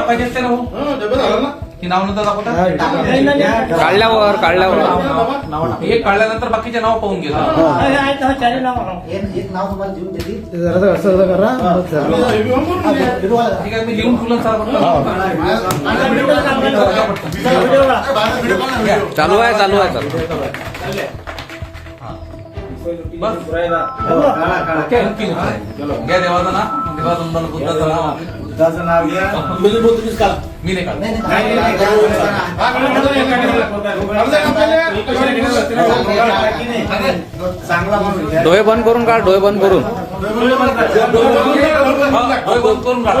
पाहिजे असते ना हो की नाव नंतर दाखवता काढल्यावर काढल्यावर. हे काढल्यानंतर बाकीचे नाव पाहून घेतो एक नाव तुम्हाला जरा असं करा. ठीक आहे मी लिहून तुला चालू आहे चालू आहे चालू बस. नाही. घ्या देवाचं नाव देवाचं नाव बुद्धाचं नाव बुद्धाचं नाव घ्या मी नाही काढत नाही, नाही, चांगला माणूस. डोळे बंद करून काढ डोळे बंद करून डोळे बंद करून काढा.